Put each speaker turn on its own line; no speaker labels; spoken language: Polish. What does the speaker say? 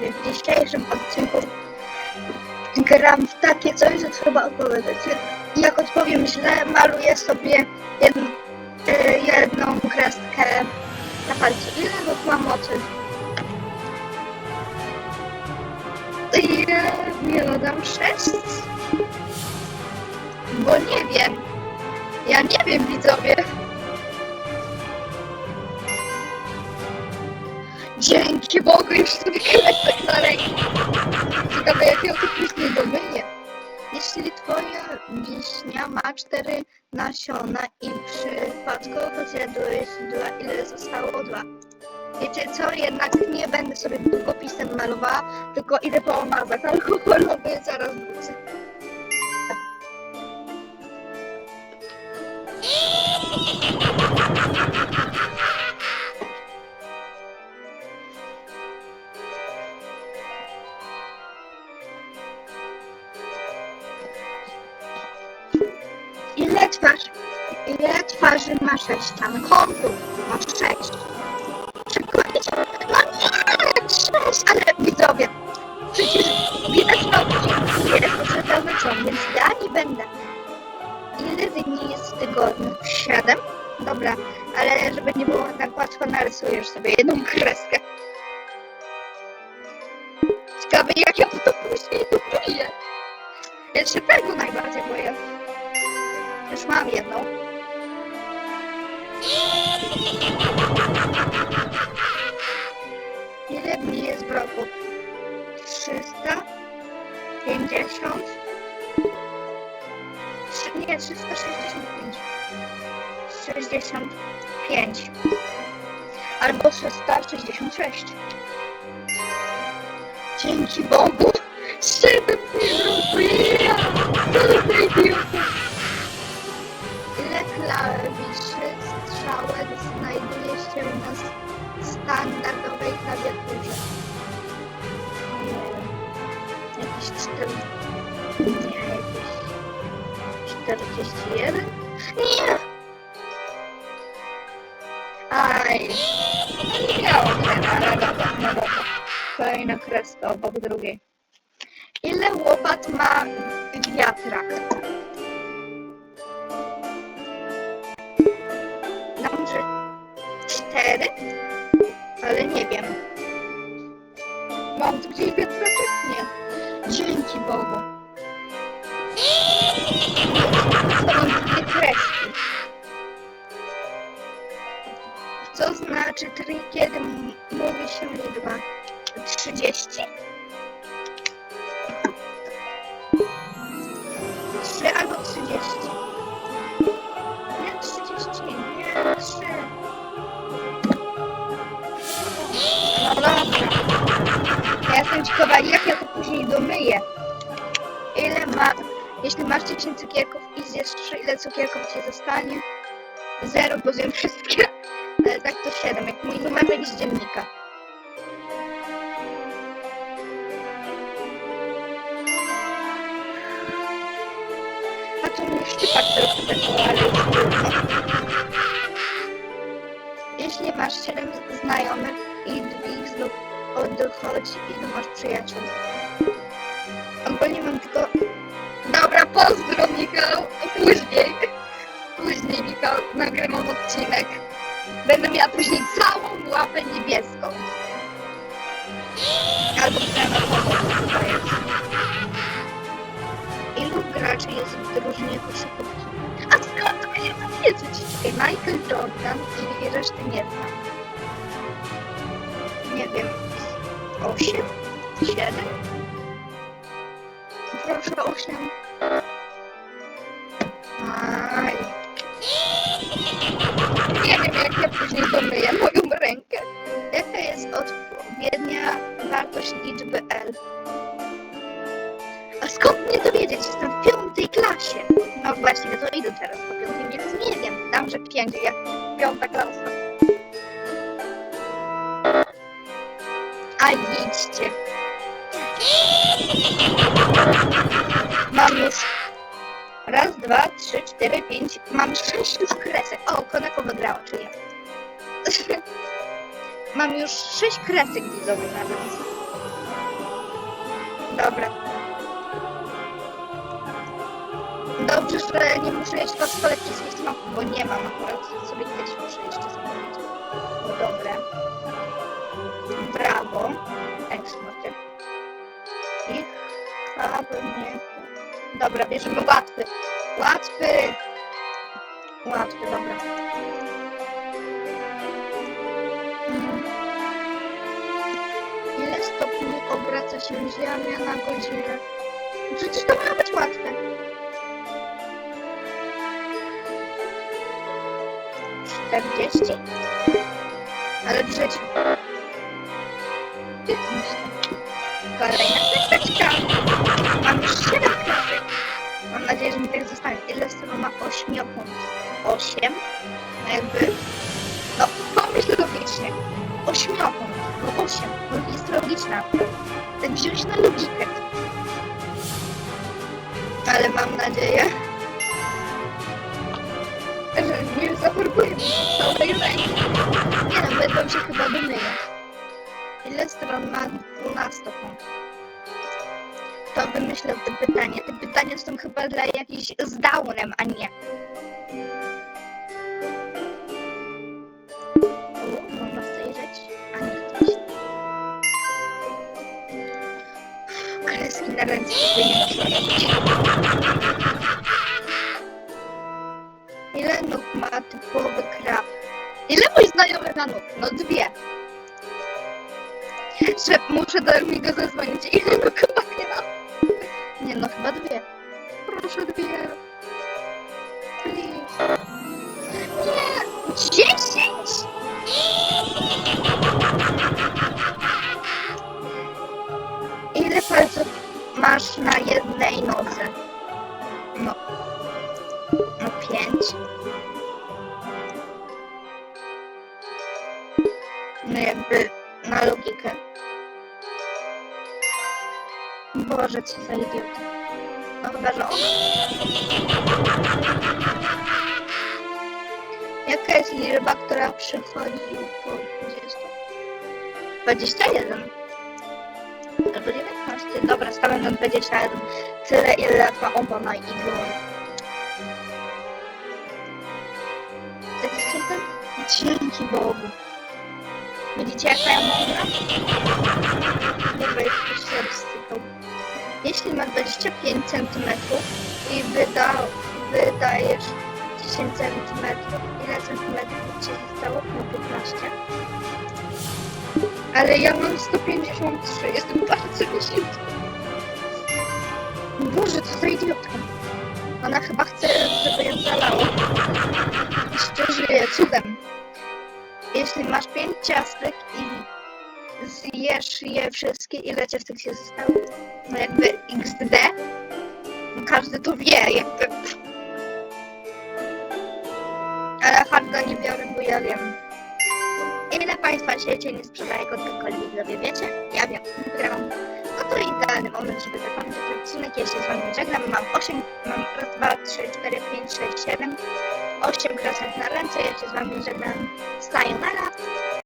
W dzisiejszym odcinku gram w takie coś, że trzeba odpowiedzieć. Jak odpowiem źle, maluję sobie jedną, e, jedną kreskę na palcu. Ile lub mam mocy? Ile? Nie no, dam sześć? Bo nie wiem. Ja nie wiem, widzowie. Dzięki Bogu, już sobie kresek na rękę. Ciekawe, jak ją to później domyję. Jeśli twoja wiśnia ma cztery nasiona i przypadkowo zjadłeś dwa, ile zostało dwa? Wiecie co, jednak nie będę sobie długopisem malowała, tylko idę po omazach alkoholowy, zaraz wrócę. Ile twarzy, ile twarzy ma sześcian? Kątów ma sześć. Przykładnie, no nie, sześć, ale widzowie, przecież widać na odcinku jest, że to wyciąg, więc ja nie będę. Ile dni jest w tygodniu? Siedem? Dobra, ale żeby nie było tak łatwo, narysujesz sobie jedną kreskę. Ciekawe, jak ja to później. Ja się tego najbardziej boję. Już mam jedną. Ile dni jest w roku? 300? 50? Trzy- Nie, 365. 65. Albo 366. Dzięki Bogu! 7 klawiszy strzałek znajduje się na standardowej klawiaturze? Jakieś 4... Nie, jakieś... 41? Nie! Aj! Nie. Kolejna kreska obok drugiej. Ile łopat ma wiatrak? 4? Ale nie wiem. Mam tu gdzieś wiatraczek? Nie. Dzięki Bogu. Co znaczy 3, kiedy mówi się liczba 30? 3 albo 30. Dobra. Ja jestem ciekawa, jak ja to później domyję. Ile ma... Jeśli masz 10 cukierków i zjesz 3, ile cukierków ci zostanie? 0, bo zjem wszystkie. Ale tak to 7, jak mój numerek z dziennika. A tu mnie szczypak trochę trudno. Jeśli masz 7 znajomych i dwóch znów odchodzi, ilu masz przyjaciół? Ogólnie mam tylko... Dobra, pozdro Michał, później. Później Michał, nagrywam odcinek. Będę miała później całą łapę niebieską. Albo to. Ilu graczy jest w drużynie koszykówki? A skąd wy się to wiedzieć? Michael Jordan i reszty nie znam. Wiem. Osiem? Siedem? Proszę osiem. Aj. Nie wiem, jak ja później domyję moją rękę. Jaka jest odpowiednia wartość liczby L? A skąd mnie to wiedzieć? Jestem w piątej klasie. No właściwie to idę teraz po piątej, więc nie wiem. Dam, że pięć, jak piąta klasa. A idźcie. Mam już raz, dwa, trzy, cztery, pięć. Mam sześć już kresek. O, Koneko wygrała, czy ja? Mam już sześć kresek widzowie nawet. Dobra. Dobrze, że nie muszę jeść fasolek wszystkich smaków, bo nie mam akurat sobie kiedyś muszę jeszcze. No dobra. Brawo. Eksmoty. I nie. Dobra, bierzemy łatwy. Łatwy. Łatwy, dobra. Ile stopni obraca się Ziemia na godzinę? Przecież to ma być łatwe. 40? Ale przecież... 15. Kolejna kreseczka. Mam 7 kresek. Mam nadzieję, że mi tak zostanie. Ile stron ma ośmiokąt? 8? No jakby... No, pomyśl logicznie. Ośmiokąt. No 8. No jest logiczna. Tak wziąć na logikę. Ale mam nadzieję, że nie ręki. Nie no, będą się chyba domyję. Ile stron ma 12 punkt? To wymyślę te pytanie. Te pytania są chyba dla jakichś z downem, a nie. Można zajrzeć, a nie chcesz. Kreski na ręce sobie. Ile nóg ma typowy krab? Ile mój znajomy ma nóg? No dwie. Że muszę do mi go zadzwonić. Ile nóg ma krab? Nie no, chyba dwie. Proszę dwie. Please. Nie! Dziesięć! Ile palców masz na jednej nodze? No. No pięć. Co za idiota. No chyba, że on. Jaka jest liczba, która przychodzi po 20? 21. Albo 19. Dobra, stawiam na 21. Tyle, ile lat ma obona i góry. Jesteście tam? Dzięki Bogu. Widzicie jaka ja mądra? Dobra, już ktoś się rozsypał. Jeśli ma 25 cm i wyda, wydajesz 10 cm, ile centymetrów ci zostało? No 15. Ale ja mam 153, jestem bardzo wysiłku. Boże, co za idiotka. Ona chyba chce, żeby ją zalało. Jeszcze żyje, cudem. Jeśli masz pięć ciastek i zjesz je wszystkie, ile ciastek się zostało? No jakby XD. No Każdy to wie, jakby. Ale hardo nie biorę, bo ja wiem. Ile państwa w świecie nie sprzedaje Coca-Coli, widzowie, wiecie? Ja wiem, wygrałam. No to idealny moment, żeby zakończyć odcinek. Ja się z wami żegnam. Mam 8, mam raz, dwa, trzy, cztery, pięć, sześć, siedem. 8 kresek na ręce. Ja się z wami żegnam. Sayonara.